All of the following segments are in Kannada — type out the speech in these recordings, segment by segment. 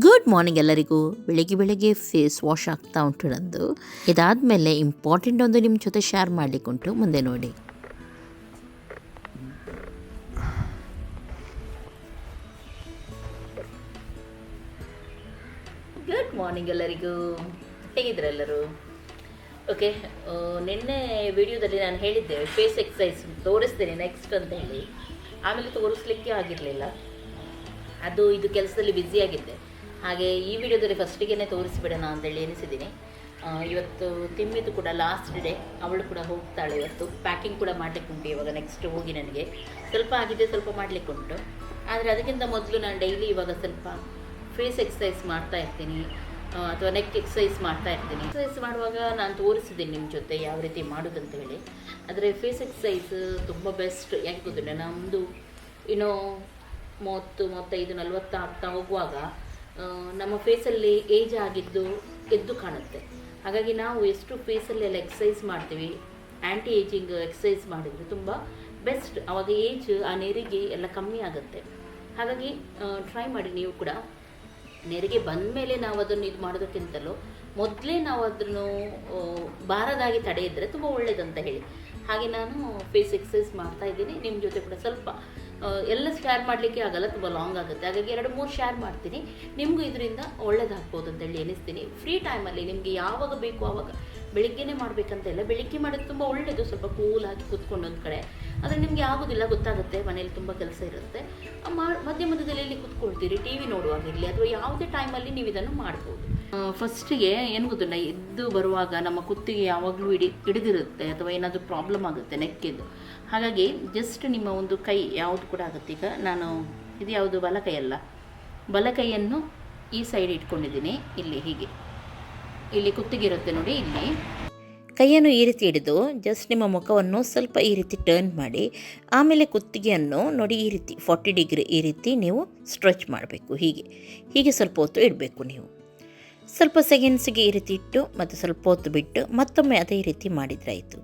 ಗುಡ್ ಮಾರ್ನಿಂಗ್ ಎಲ್ಲರಿಗೂ. ಬೆಳಿಗ್ಗೆ ಬೆಳಿಗ್ಗೆ ಫೇಸ್ ವಾಶ್ ಆಗ್ತಾ ಉಂಟು ನಂದು. ಇದಾದಮೇಲೆ ಇಂಪಾರ್ಟೆಂಟ್ ಒಂದು ನಿಮ್ಮ ಜೊತೆ ಶೇರ್ ಮಾಡಲಿಕ್ಕುಂಟು ಮುಂದೆ ನೋಡಿ. ಗುಡ್ ಮಾರ್ನಿಂಗ್ ಎಲ್ಲರಿಗೂ. ಹೇಗಿದ್ರೆ ಎಲ್ಲರೂ? ಓಕೆ ನಿನ್ನೆ ವಿಡಿಯೋದಲ್ಲಿ ನಾನು ಹೇಳಿದ್ದೆ ಫೇಸ್ ಎಕ್ಸಸೈಸ್ ತೋರಿಸ್ತೇನೆ ನೆಕ್ಸ್ಟ್ ಅಂತ ಹೇಳಿ. ಆಮೇಲೆ ತೋರಿಸ್ಲಿಕ್ಕೆ ಆಗಿರಲಿಲ್ಲ. ಅದು ಇದು ಕೆಲಸದಲ್ಲಿ ಬ್ಯುಸಿಯಾಗಿದ್ದೆ ಹಾಗೆ ಈ ವಿಡಿಯೋದಲ್ಲಿ ಫಸ್ಟಿಗೆ ತೋರಿಸಿಬಿಡೋಣ ಅಂತೇಳಿ ಎನಿಸಿದ್ದೀನಿ. ಇವತ್ತು ತಿಮ್ಮಿದ್ದು ಕೂಡ ಲಾಸ್ಟ್ ಡೇ ಅವಳು ಕೂಡ ಹೋಗ್ತಾಳೆ ಇವತ್ತು. ಪ್ಯಾಕಿಂಗ್ ಕೂಡ ಮಾಡಲಿಕ್ಕೆ ಉಂಟು ಇವಾಗ ನೆಕ್ಸ್ಟ್ ಹೋಗಿ ನನಗೆ. ಸ್ವಲ್ಪ ಆಗಿದೆ, ಸ್ವಲ್ಪ ಮಾಡಲಿಕ್ಕೆ ಉಂಟು. ಆದರೆ ಅದಕ್ಕಿಂತ ಮೊದಲು ನಾನು ಡೈಲಿ ಇವಾಗ ಸ್ವಲ್ಪ ಫೇಸ್ ಎಕ್ಸಸೈಸ್ ಮಾಡ್ತಾ ಇರ್ತೀನಿ. ಅಥವಾ ನೆಕ್ ಎಕ್ಸಸೈಸ್ ಮಾಡ್ತಾ ಇರ್ತೀನಿ. ಎಕ್ಸಸೈಸ್ ಮಾಡುವಾಗ ನಾನು ತೋರಿಸಿದ್ದೀನಿ ನಿಮ್ಮ ಜೊತೆ ಯಾವ ರೀತಿ ಮಾಡೋದಂತ ಹೇಳಿ. ಆದರೆ ಫೇಸ್ ಎಕ್ಸಸೈಸ್ ತುಂಬ ಬೆಸ್ಟ್ ಯಾಕೆ ಗೊತ್ತಿಲ್ಲ ನಮ್ಮದು ಇನ್ನೂ ಮೂವತ್ತು, ಮೂವತ್ತೈದು, ನಲವತ್ತು ಆಗ್ತಾ ಹೋಗುವಾಗ ನಮ್ಮ ಫೇಸಲ್ಲಿ ಏಜ್ ಆಗಿದ್ದು ಎದ್ದು ಕಾಣುತ್ತೆ. ಹಾಗಾಗಿ ನಾವು ಎಷ್ಟು ಫೇಸಲ್ಲೆಲ್ಲ ಎಕ್ಸಸೈಸ್ ಮಾಡ್ತೀವಿ ಆ್ಯಂಟಿ ಏಜಿಂಗ್ ಎಕ್ಸಸೈಸ್ ಮಾಡಿದರೆ ತುಂಬ ಬೆಸ್ಟ್ ಆವಾಗ ಏಜ್ ಆ ನೆರಿಗೆ ಎಲ್ಲ ಕಮ್ಮಿ ಆಗುತ್ತೆ. ಹಾಗಾಗಿ ಟ್ರೈ ಮಾಡಿ ನೀವು ಕೂಡ. ನೆರಿಗೆ ಬಂದ ಮೇಲೆ ನಾವು ಅದನ್ನು ಇದು ಮಾಡೋದಕ್ಕಿಂತಲೂ ಮೊದಲೇ ನಾವು ಅದನ್ನು ಬಾರದಾಗಿ ತಡೆಯಿದ್ರೆ ತುಂಬ ಒಳ್ಳೇದಂತ ಹೇಳಿ. ಹಾಗೆ ನಾನು ಫೇಸ್ ಎಕ್ಸಸೈಸ್ ಮಾಡ್ತಾ ಇದ್ದೀನಿ. ನಿಮ್ಮ ಜೊತೆ ಕೂಡ ಸ್ವಲ್ಪ ಎಲ್ಲ ಶೇರ್ ಮಾಡಲಿಕ್ಕೆ ಆಗಲ್ಲ ತುಂಬ ಲಾಂಗ್ ಆಗುತ್ತೆ. ಹಾಗಾಗಿ ಎರಡು ಮೂರು ಶೇರ್ ಮಾಡ್ತೀನಿ. ನಿಮಗೂ ಇದರಿಂದ ಒಳ್ಳೇದಾಗ್ಬೋದು ಅಂತೇಳಿ ಎನಿಸ್ತೀನಿ ಫ್ರೀ ಟೈಮಲ್ಲಿ ನಿಮಗೆ ಯಾವಾಗ ಬೇಕು ಆವಾಗ ಬೆಳಿಗ್ಗೆನೇ ಮಾಡಬೇಕಂತ ಇಲ್ಲ ಬೆಳಿಗ್ಗೆ ಮಾಡೋದು ತುಂಬ ಒಳ್ಳೆಯದು ಸ್ವಲ್ಪ ಕೂಲಾಗಿ ಕೂತ್ಕೊಂಡು ಒಂದು ಕಡೆ. ಆದರೆ ನಿಮಗೆ ಆಗೋದಿಲ್ಲ, ಗೊತ್ತಾಗುತ್ತೆ. ಮನೇಲಿ ತುಂಬ ಕೆಲಸ ಇರುತ್ತೆ. ಮಧ್ಯ ಮಧ್ಯದಲ್ಲಿ ಕೂತ್ಕೊಳ್ತೀರಿ. ಟಿ ವಿ ನೋಡುವಾಗಿರಲಿ ಅಥವಾ ಯಾವುದೇ ಟೈಮಲ್ಲಿ ನೀವು ಇದನ್ನು ಮಾಡ್ಬೋದು. ಫಸ್ಟಿಗೆ ಏನು ಗೊತ್ತಿಲ್ಲ ಎದ್ದು ಬರುವಾಗ ನಮ್ಮ ಕುತ್ತಿಗೆ ಯಾವಾಗಲೂ ಹಿಡಿ, ಹಿಡಿದಿರುತ್ತೆ ಅಥವಾ ಏನಾದರೂ ಪ್ರಾಬ್ಲಮ್ ಆಗುತ್ತೆ ನೆಕ್ಕಿದ್ದು. ಹಾಗಾಗಿ ಜಸ್ಟ್ ನಿಮ್ಮ ಒಂದು ಕೈ ಯಾವುದು ಕೂಡ ಆಗುತ್ತೆ. ಈಗ ನಾನು ಇದು ಯಾವುದು? ಬಲಕೈ ಅಲ್ಲ. ಬಲಕೈಯನ್ನು ಈ ಸೈಡ್ ಇಟ್ಕೊಂಡಿದ್ದೀನಿ. ಇಲ್ಲಿ ಹೀಗೆ. ಇಲ್ಲಿ ಕುತ್ತಿಗೆ ಇರುತ್ತೆ ನೋಡಿ, ಇಲ್ಲಿ. ಕೈಯನ್ನು ಈ ರೀತಿ ಹಿಡಿದು ಜಸ್ಟ್ ನಿಮ್ಮ ಮುಖವನ್ನು ಸ್ವಲ್ಪ ಈ ರೀತಿ ಟರ್ನ್ ಮಾಡಿ, ಆಮೇಲೆ ಕುತ್ತಿಗೆಯನ್ನು ನೋಡಿ ಈ ರೀತಿ ಫಾರ್ಟಿ ಡಿಗ್ರಿ ಈ ರೀತಿ ನೀವು ಸ್ಟ್ರೆಚ್ ಮಾಡಬೇಕು. ಹೀಗೆ. ಹೀಗೆ ಸ್ವಲ್ಪ ಹೊತ್ತು ಇಡಬೇಕು ನೀವು. ಸ್ವಲ್ಪ ಸೆಕೆಂಡ್ಸಿಗೆ ಈ ರೀತಿ ಇಟ್ಟು ಮತ್ತು ಸ್ವಲ್ಪ ಹೊತ್ತು ಬಿಟ್ಟು ಮತ್ತೊಮ್ಮೆ ಅದೇ ರೀತಿ ಮಾಡಿದ್ರಾಯಿತು.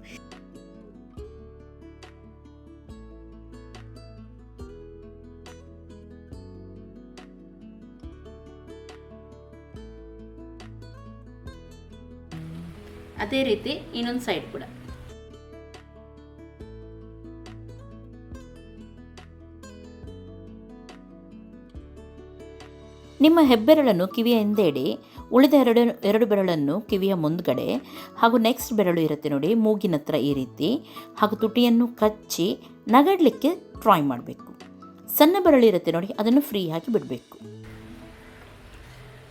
ಅದೇ ರೀತಿ ಇನ್ನೊಂದು ಸೈಡ್ ಕೂಡ. ನಿಮ್ಮ ಹೆಬ್ಬೆರಳನ್ನು ಕಿವಿಯ ಹಿಂದೆ ಇಡಿ ಉಳಿದ ಎರಡು ಎರಡು ಬೆರಳನ್ನು ಕಿವಿಯ ಮುಂದ್ಗಡೆ ಹಾಗೂ ನೆಕ್ಸ್ಟ್ ಬೆರಳು ಇರುತ್ತೆ ನೋಡಿ, ಮೂಗಿನ ಹತ್ರ ಈ ರೀತಿ. ಹಾಗೂ ತುಟಿಯನ್ನು ಕಚ್ಚಿ ನಗಡ್ಲಿಕ್ಕೆ ಟ್ರೈ ಮಾಡಬೇಕು. ಸಣ್ಣ ಬೆರಳು ಇರುತ್ತೆ ನೋಡಿ, ಅದನ್ನು ಫ್ರೀ ಆಗಿ ಬಿಡಬೇಕು.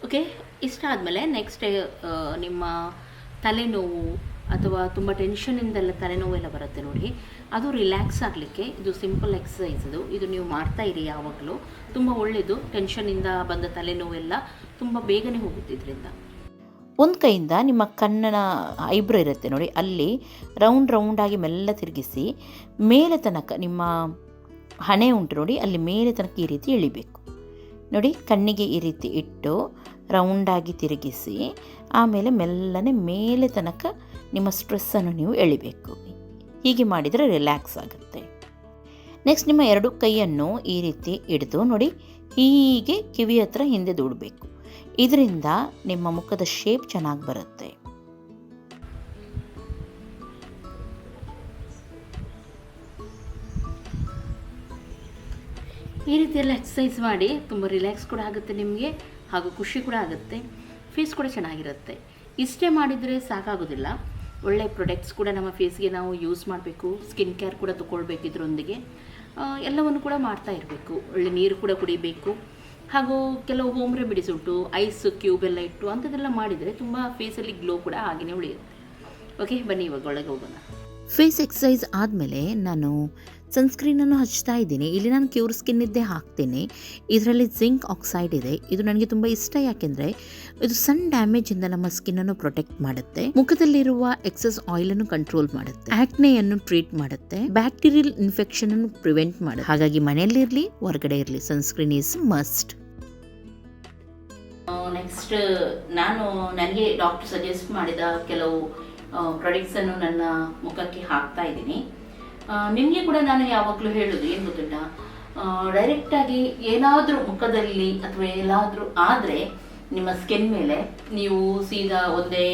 ಓಕೆ ಇಷ್ಟ ಆದಮೇಲೆ ನೆಕ್ಸ್ಟ್ ನಿಮ್ಮ ತಲೆನೋವು ಅಥವಾ ತುಂಬ ಟೆನ್ಷನಿಂದೆಲ್ಲ ತಲೆನೋವೆಲ್ಲ ಬರುತ್ತೆ ನೋಡಿ. ಅದು ರಿಲ್ಯಾಕ್ಸ್ ಆಗಲಿಕ್ಕೆ ಇದು ಸಿಂಪಲ್ ಎಕ್ಸಸೈಸ್ ಇದು. ಇದು ನೀವು ಮಾಡ್ತಾ ಇರಿ ಯಾವಾಗಲೂ. ತುಂಬ ಒಳ್ಳೆಯದು ಟೆನ್ಷನಿಂದ ಬಂದ ತಲೆನೋವೆಲ್ಲ ತುಂಬ ಬೇಗನೆ ಹೋಗುತ್ತೆ ಇದರಿಂದ ಒಂದು ಕೈಯಿಂದ ನಿಮ್ಮ ಕಣ್ಣನ ಐಬ್ರೋ ಇರುತ್ತೆ ನೋಡಿ. ಅಲ್ಲಿ ರೌಂಡ್ ರೌಂಡಾಗಿ ಮೆಲ್ಲ ತಿರುಗಿಸಿ ಮೇಲೆ ತನಕ ನಿಮ್ಮ ಹಣೆ ಉಂಟು ನೋಡಿ. ಅಲ್ಲಿ ಮೇಲೆ ತನಕ ಈ ರೀತಿ ಇಳಿಬೇಕು. ನೋಡಿ, ಕಣ್ಣಿಗೆ ಈ ರೀತಿ ಇಟ್ಟು ರೌಂಡಾಗಿ ತಿರುಗಿಸಿ ಆಮೇಲೆ ಮೆಲ್ಲನೆ ಮೇಲೆ ತನಕ ನಿಮ್ಮ ಸ್ಟ್ರೆಸ್ಸನ್ನು ನೀವು ಎಳಿಬೇಕು. ಹೀಗೆ ಮಾಡಿದರೆ ರಿಲ್ಯಾಕ್ಸ್ ಆಗುತ್ತೆ. ನೆಕ್ಸ್ಟ್ ನಿಮ್ಮ ಎರಡು ಕೈಯನ್ನು ಈ ರೀತಿ ಹಿಡಿದು ನೋಡಿ, ಹೀಗೆ ಕಿವಿ ಹತ್ರ ಹಿಂದೆ ದೂಡಬೇಕು. ಇದರಿಂದ ನಿಮ್ಮ ಮುಖದ ಶೇಪ್ ಚೆನ್ನಾಗಿ ಬರುತ್ತೆ. ಈ ರೀತಿ ಎಲ್ಲ ಎಕ್ಸಸೈಸ್ ಮಾಡಿ ತುಂಬ ರಿಲ್ಯಾಕ್ಸ್ ಕೂಡ ಆಗುತ್ತೆ ನಿಮಗೆ, ಹಾಗೂ ಖುಷಿ ಕೂಡ ಆಗುತ್ತೆ. ಫೇಸ್ ಕೂಡ ಚೆನ್ನಾಗಿರುತ್ತೆ. ಇಷ್ಟೇ ಮಾಡಿದರೆ ಸಾಕಾಗೋದಿಲ್ಲ. ಒಳ್ಳೆ ಪ್ರಾಡಕ್ಟ್ಸ್ ಕೂಡ ನಮ್ಮ ಫೇಸ್ಗೆ ನಾವು ಯೂಸ್ ಮಾಡಬೇಕು ಸ್ಕಿನ್ ಕೇರ್ ಕೂಡ ತಗೊಳ್ಬೇಕು ಇದರೊಂದಿಗೆ. ಎಲ್ಲವನ್ನು ಕೂಡ ಮಾಡ್ತಾ ಇರಬೇಕು. ಒಳ್ಳೆ ನೀರು ಕೂಡ ಕುಡಿಬೇಕು. ಹಾಗೂ ಕೆಲವು ಹೋಮ್ ರೆಮಿಡೀಸ್ ಉಂಟು ಐಸ್ ಕ್ಯೂಬ್ ಎಲ್ಲ ಇಟ್ಟು ಅಂಥದ್ದೆಲ್ಲ ಮಾಡಿದರೆ ತುಂಬ ಫೇಸಲ್ಲಿ ಗ್ಲೋ ಕೂಡ ಹಾಗೆಯೇ ಉಳಿಯುತ್ತೆ. ಓಕೆ ಬನ್ನಿ ಇವಾಗ ಒಳಗೆ ಹೋಗೋಣ. ಫೇಸ್ ಎಕ್ಸಸೈಸ್ ಆದಮೇಲೆ ನಾನು ಸನ್ಸ್ಕ್ರೀನನ್ನು ಹಚ್ತಾ ಇದ್ದೀನಿ. ಇಲ್ಲಿ ನಾನು ಕ್ಯೂರ್ ಸ್ಕಿನ್ನಿದ್ದೇ ಹಾಕ್ತೀನಿ. ಇದರಲ್ಲಿ ಜಿಂಕ್ ಆಕ್ಸೈಡ್ ಇದೆ. ಇದು ನನಗೆ ತುಂಬ ಇಷ್ಟ, ಯಾಕೆಂದರೆ ಇದು ಸಣ್ಣ ಡ್ಯಾಮೇಜಿಂದ ನಮ್ಮ ಸ್ಕಿನ್ನನ್ನು ಪ್ರೊಟೆಕ್ಟ್ ಮಾಡುತ್ತೆ. ಮುಖದಲ್ಲಿರುವ ಎಕ್ಸಸ್ ಆಯಿಲನ್ನು ಕಂಟ್ರೋಲ್ ಮಾಡುತ್ತೆ. ಆಕ್ನೆಯನ್ನು ಟ್ರೀಟ್ ಮಾಡುತ್ತೆ. ಬ್ಯಾಕ್ಟೀರಿಯಲ್ ಇನ್ಫೆಕ್ಷನ್ ಅನ್ನು ಪ್ರಿವೆಂಟ್ ಮಾಡುತ್ತೆ. ಹಾಗಾಗಿ ಮನೆಯಲ್ಲಿರಲಿ, ಹೊರಗಡೆ ಇರಲಿ, ಸನ್ಸ್ಕ್ರೀನ್ ಈಸ್ ಮಸ್ಟ್. ನೆಕ್ಸ್ಟ್, ನಾನು ನನಗೆ ಡಾಕ್ಟರ್ ಸಜೆಸ್ಟ್ ಮಾಡಿದ ಕೆಲವು ಪ್ರಾಡಕ್ಟ್ಸನ್ನು ನನ್ನ ಮುಖಕ್ಕೆ ಹಾಕ್ತಾ ಇದ್ದೀನಿ. ನಿಮಗೆ ಕೂಡ ನಾನು ಯಾವಾಗಲೂ ಹೇಳೋದು? ಏನು ಗೊತ್ತಿಲ್ಲ ಡೈರೆಕ್ಟಾಗಿ ಏನಾದರೂ ಮುಖದಲ್ಲಿ ಅಥವಾ ಎಲ್ಲಾದರೂ ಆದರೆ ನಿಮ್ಮ ಸ್ಕಿನ್ ಮೇಲೆ ನೀವು ಸೀದಾ ಒಂದೇ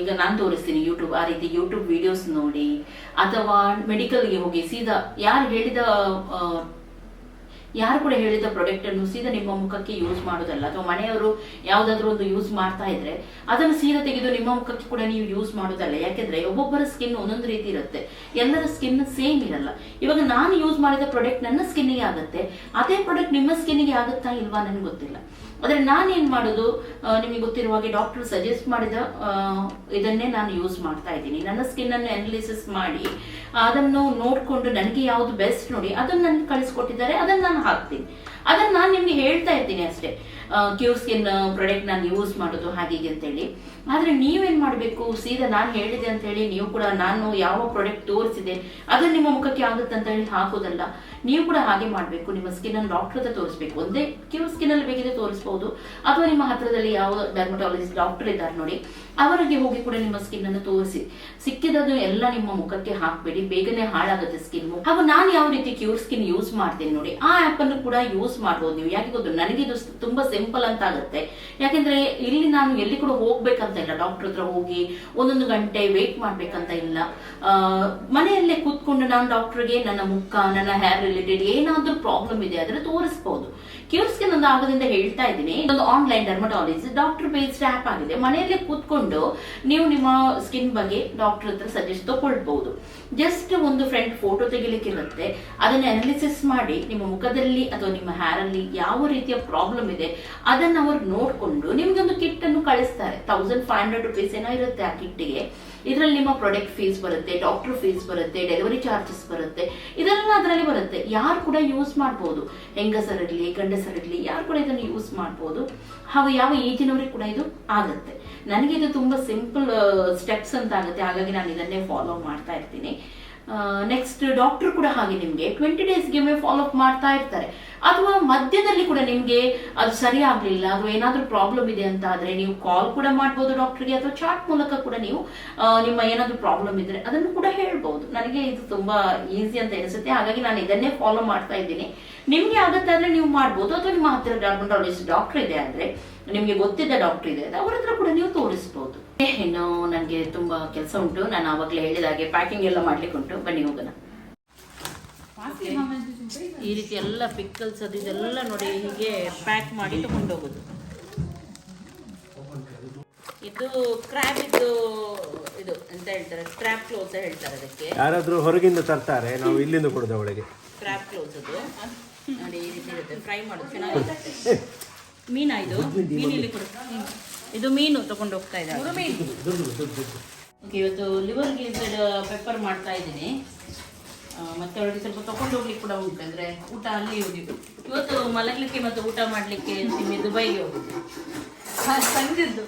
ಈಗ ನಾನು ತೋರಿಸ್ತೀನಿ ಯೂಟ್ಯೂಬ್ ಆ ರೀತಿ ಯೂಟ್ಯೂಬ್ ವಿಡಿಯೋಸ್ ನೋಡಿ, ಅಥವಾ ಮೆಡಿಕಲ್ಗೆ ಹೋಗಿ ಸೀದಾ ಯಾರು ಹೇಳಿದ ಯಾರು ಕೂಡ ಹೇಳಿದ ಪ್ರಾಡಕ್ಟ್ ಅನ್ನು ಸೀದಾ ನಿಮ್ಮ ಮುಖಕ್ಕೆ ಯೂಸ್ ಮಾಡೋದಲ್ಲ. ಅಥವಾ ಮನೆಯವರು ಯಾವ್ದಾದ್ರು ಒಂದು ಯೂಸ್ ಮಾಡ್ತಾ ಇದ್ರೆ ಅದನ್ನು ಸೀದಾ ತೆಗೆದು ನಿಮ್ಮ ಮುಖಕ್ಕೆ ಕೂಡ ನೀವು ಯೂಸ್ ಮಾಡೋದಲ್ಲ. ಯಾಕೆಂದ್ರೆ ಒಬ್ಬೊಬ್ಬರ ಸ್ಕಿನ್ ಒಂದೊಂದು ರೀತಿ ಇರುತ್ತೆ. ಎಲ್ಲರ ಸ್ಕಿನ್ ಸೇಮ್ ಇರಲ್ಲ. ಇವಾಗ ನಾನು ಯೂಸ್ ಮಾಡಿದ ಪ್ರಾಡಕ್ಟ್ ನನ್ನ ಸ್ಕಿನ್ನಿಗೆ ಆಗುತ್ತೆ. ಅದೇ ಪ್ರಾಡಕ್ಟ್ ನಿಮ್ಮ ಸ್ಕಿನ್ನಿಗೆ ಆಗುತ್ತಾ ಇಲ್ವಾ ನನಗೆ ಗೊತ್ತಿಲ್ಲ. ಆದ್ರೆ ನಾನು ಏನ್ ಮಾಡೋದು ನಿಮಗೆ ಗೊತ್ತಿರುವ ಹಾಗೆ ಡಾಕ್ಟರ್ ಸಜೆಸ್ಟ್ ಮಾಡಿದ ಇದನ್ನೇ ನಾನು ಯೂಸ್ ಮಾಡ್ತಾ ಇದ್ದೀನಿ. ನನ್ನ ಸ್ಕಿನ್ ಅನ್ನು ಅನಲಿಸಿಸ್ ಮಾಡಿ, ಅದನ್ನು ನೋಡ್ಕೊಂಡು ನನಗೆ ಯಾವ್ದು ಬೆಸ್ಟ್ ನೋಡಿ, ಅದನ್ನ ನನಗೆ ಕಳಿಸ್ಕೊಟ್ಟಿದ್ದಾರೆ, ಅದನ್ನ ನಾನು ಹಾಕ್ತೀನಿ. ಅದನ್ನ ನಾನು ನಿಮ್ಗೆ ಹೇಳ್ತಾ ಇರ್ತೀನಿ ಅಷ್ಟೇ. ಕ್ಯೂರ್ ಸ್ಕಿನ್ ಪ್ರಾಡಕ್ಟ್ ನಾನು ಯೂಸ್ ಮಾಡೋದು ಹಾಗೆ ಹೀಗೆ ಅಂತೇಳಿ. ಆದ್ರೆ ನೀವೇನ್ ಮಾಡ್ಬೇಕು? ಸೀದಾ ನಾನು ಹೇಳಿದೆ ಅಂತ ಹೇಳಿ ನೀವು ಕೂಡ ನಾನು ಯಾವ ಪ್ರಾಡಕ್ಟ್ ತೋರಿಸಿದೆ, ಅದು ನಿಮ್ಮ ಮುಖಕ್ಕೆ ಆಗುತ್ತೆ ಅಂತ ಹೇಳಿ ಹಾಕೋದಲ್ಲ. ನೀವು ಕೂಡ ಹಾಗೆ ಮಾಡಬೇಕು. ನಿಮ್ಮ ಸ್ಕಿನ್ ಅನ್ನು ಡಾಕ್ಟರ್ ಹತ್ರ ತೋರಿಸ್ಬೇಕು. ಒಂದೇ ಕ್ಯೂರ್ ಸ್ಕಿನ್ ಅಲ್ಲಿ ಬೇಕಿದ್ರೆ ತೋರಿಸಬಹುದು ಅಥವಾ ನಿಮ್ಮ ಹತ್ರದಲ್ಲಿ ಯಾವ ಡರ್ಮಟಾಲಜಿಸ್ಟ್ ಡಾಕ್ಟರ್ ಇದ್ದಾರೆ ನೋಡಿ, ಅವರಿಗೆ ಹೋಗಿ ಕೂಡ ನಿಮ್ಮ ಸ್ಕಿನ್ ಅನ್ನು ತೋರಿಸಿ. ಸಿಕ್ಕಿದದು ಎಲ್ಲ ನಿಮ್ಮ ಮುಖಕ್ಕೆ ಹಾಕಬೇಡಿ. ಬೇಗನೆ ಹಾಳಾಗುತ್ತೆ ಸ್ಕಿನ್ ಹಾಗೂ ನಾನು ಯಾವ ರೀತಿ ಕ್ಯೂರ್ ಸ್ಕಿನ್ ಯೂಸ್ ಮಾಡ್ತೀನಿ ನೋಡಿ, ಆ ಆಪ್ ಅನ್ನು ಕೂಡ ಯೂಸ್ ಮಾಡ್ಬೋದು ನೀವು. ಯಾಕೆ ಗೊತ್ತು? ನನಗೆ ಇದು ತುಂಬಾ ಅಂತ ಆಗುತ್ತೆ. ಯಾಕೆಂದ್ರೆ ಇಲ್ಲಿ ನಾನು ಎಲ್ಲಿ ಕೂಡ ಹೋಗ್ಬೇಕಂತ ಇಲ್ಲ. ಡಾಕ್ಟರ್ ಹತ್ರ ಹೋಗಿ ಒಂದೊಂದು ಗಂಟೆ ವೇಟ್ ಮಾಡ್ಬೇಕಂತ ಇಲ್ಲ. ಮನೆಯಲ್ಲೇ ಕೂತ್ಕೊಂಡು ನಾನು ಡಾಕ್ಟರ್ಗೆ ನನ್ನ ಮುಖ, ನನ್ನ ಹೇರ್ ರಿಲೇಟೆಡ್ ಏನಾದ್ರೂ ಪ್ರಾಬ್ಲಮ್ ಇದೆ ಆದ್ರೆ ತೋರಿಸಬಹುದು ಕ್ಯೂರ್ ಸ್ಕಿನ್ ಒಂದು ಆಗದಿಂದ ಹೇಳ್ತಾ ಇದ್ದೀನಿ. ಒಂದು online dermatology doctor based app ಆಗಿದೆ. ಮನೆಯಲ್ಲೇ ಕೂತ್ಕೊಂಡು ನೀವು ನಿಮ್ಮ ಸ್ಕಿನ್ ಬಗ್ಗೆ ಡಾಕ್ಟರ್ ಹತ್ರ ಸಜೆಸ್ಟ್ ತಗೊಳ್ಬಹುದು. ಜಸ್ಟ್ ಒಂದು ಫ್ರಂಟ್ ಫೋಟೋ ತೆಗಿಲಿಕ್ಕಿರುತ್ತೆ. ಅದನ್ನ ಅನಾಲಿಸಿಸ್ ಮಾಡಿ ನಿಮ್ಮ ಮುಖದಲ್ಲಿ ಅಥವಾ ನಿಮ್ಮ ಹೇರ್ ಅಲ್ಲಿ ಯಾವ ರೀತಿಯ ಪ್ರಾಬ್ಲಮ್ ಇದೆ ಅದನ್ನ ಅವರು ನೋಡ್ಕೊಂಡು ನಿಮ್ಗೆ ಒಂದು ಕಿಟ್ ಅನ್ನು ಕಳಿಸ್ತಾರೆ. ತೌಸಂಡ್ ಫೈವ್ ಹಂಡ್ರೆಡ್ ರುಪೀಸ್ ಏನೋ ಇರುತ್ತೆ ಆ ಕಿಟ್ಗೆ ಇದರಲ್ಲಿ ನಿಮ್ಮ ಪ್ರಾಡಕ್ಟ್ ಫೀಸ್ ಬರುತ್ತೆ ಡಾಕ್ಟರ್ ಫೀಸ್ ಬರುತ್ತೆ ಡೆಲಿವರಿ ಚಾರ್ಜಸ್ ಬರುತ್ತೆ, ಇದೆಲ್ಲ ಅದರಲ್ಲಿ ಬರುತ್ತೆ. ಯಾರು ಕೂಡ ಯೂಸ್ ಮಾಡ್ಬೋದು. ಹೆಂಗಸರಿರಲಿ ಗಂಡಸರಿರಲಿ ಯಾರು ಕೂಡ ಇದನ್ನು ಯೂಸ್ ಮಾಡ್ಬೋದು. ಹಾಗೂ ಯಾವ ಏಜಿನವರಿಗೆ ಕೂಡ ಇದು ಆಗುತ್ತೆ. ನನಗೆ ಇದು ತುಂಬಾ ಸಿಂಪಲ್ ಸ್ಟೆಪ್ಸ್ ಅಂತ ಆಗುತ್ತೆ. ಹಾಗಾಗಿ ನಾನು ಇದನ್ನೇ ಫಾಲೋ ಮಾಡ್ತಾ ಇರ್ತೀನಿ. ನೆಕ್ಸ್ಟ್ ಡಾಕ್ಟರ್ ಕೂಡ ಹಾಗೆ ನಿಮಗೆ ಟ್ವೆಂಟಿ ಡೇಸ್ಗೆ ಫಾಲೋ ಅಪ್ ಮಾಡ್ತಾ ಇರ್ತಾರೆ. ಅಥವಾ ಮಧ್ಯದಲ್ಲಿ ಕೂಡ ನಿಮಗೆ ಅದು ಸರಿ ಆಗ್ಲಿಲ್ಲ, ಅಥವಾ ಏನಾದ್ರೂ ಪ್ರಾಬ್ಲಮ್ ಇದೆ ಅಂತ ಆದ್ರೆ ನೀವು ಕಾಲ್ ಕೂಡ ಮಾಡ್ಬೋದು ಡಾಕ್ಟರ್ಗೆ ಅಥವಾ ಚಾಟ್ ಮೂಲಕ ಕೂಡ ನೀವು ನಿಮ್ಮ ಏನಾದ್ರೂ ಪ್ರಾಬ್ಲಮ್ ಇದ್ರೆ ಅದನ್ನು ಕೂಡ ಹೇಳ್ಬೋದು. ನನಗೆ ಇದು ತುಂಬಾ ಈಸಿ ಅಂತ ಅನಿಸುತ್ತೆ. ಹಾಗಾಗಿ ನಾನು ಇದನ್ನೇ ಫಾಲೋ ಮಾಡ್ತಾ ಇದ್ದೀನಿ. ನಿಮ್ಗೆ ಅಂದ್ರೆ ನೀವು ಮಾಡ್ಬೋದು. ಅಥವಾ ನಿಮ್ಮ ಹತ್ತಿರ ಡಾಕ್ಟರ್ ಇದೆ ಅಂದ್ರೆ ನಿಮ್ಗೆ ಗೊತ್ತಿದ್ದ ಡಾಕ್ಟರ್ ಇದೆ ಅವ್ರ ಹತ್ರ ಕೂಡ ನೀವು ತೋರಿಸ್ಬೋದು. ಇನ್ನು ನನಗೆ ತುಂಬ ಕೆಲಸ ಉಂಟು. ನಾನು ಆವಾಗಲೇ ಹೇಳಿದ ಹಾಗೆ ಪ್ಯಾಕಿಂಗ್ ಎಲ್ಲ ಮಾಡ್ಲಿಕ್ಕೆ ಉಂಟು. ಬನ್ನಿ ಹೋಗೋಣ. ಈ ರೀತಿ ಎಲ್ಲ ಪಿಕ್ಕಲ್ಸ್ ಅದು ಇದೆಲ್ಲ ನೋಡಿ ಹೀಗೆ ಪ್ಯಾಕ್ ಮಾಡಿ ತಗೊಂಡು ಹೋಗೋದು. ಇದು ಕ್ರ್ಯಾಬ್ ಇದು ಇದು ಅಂತ ಹೇಳ್ತಾರೆ. ಕ್ರ್ಯಾಬ್ ಕ್ಲೋಸ್ ಹೇಳ್ತಾರೆ ಅದಕ್ಕೆ. ಯಾರಾದರೂ ಹೊರಗಿಂದ ತರ್ತಾರೆ. ನಾವು ಇಲ್ಲಿಂದ ಕೊಡೋದು ಅವಳಿಗೆ. ಕ್ರ್ಯಾಬ್ ಕ್ಲೋಸ್ ಅದು. ನೋಡಿ ಈ ರೀತಿ ಇರುತ್ತೆ. ಫ್ರೈ ಮಾಡೋದು. ಚೆನ್ನಾಗಿರುತ್ತೆ. ಮೀನಾ ಇದು? ಮೀನಿಲ್ಲಿ ಕೊಡು ಇದು ಮೀನು ತಗೊಂಡು ಹೋಗ್ತಾ ಇದ್ದಾರೆ. ಓಕೆ ಇವತ್ತು ಲಿವರ್ ಗೀಸೆಡ್ ಪೆಪ್ಪರ್ ಮಾಡ್ತಾ ಇದ್ದೀನಿ. ಮತ್ತೆ ಅವಳಿಗೆ ಸ್ವಲ್ಪ ತಗೊಂಡು ಹೋಗ್ಲಿಕ್ಕೆ ಕೂಡ ಉಂಟು ಅಂದ್ರೆ ಊಟ ಅಲ್ಲಿ ಹೋಗಿದ್ದು ಇವತ್ತು ಮಲಗಲಿಕ್ಕೆ ಮತ್ತು ಊಟ ಮಾಡಲಿಕ್ಕೆ ನಿಮಗೆ ದುಬೈಗೆ ಹೋಗುದು. ಸಂಜೆದ್ದು.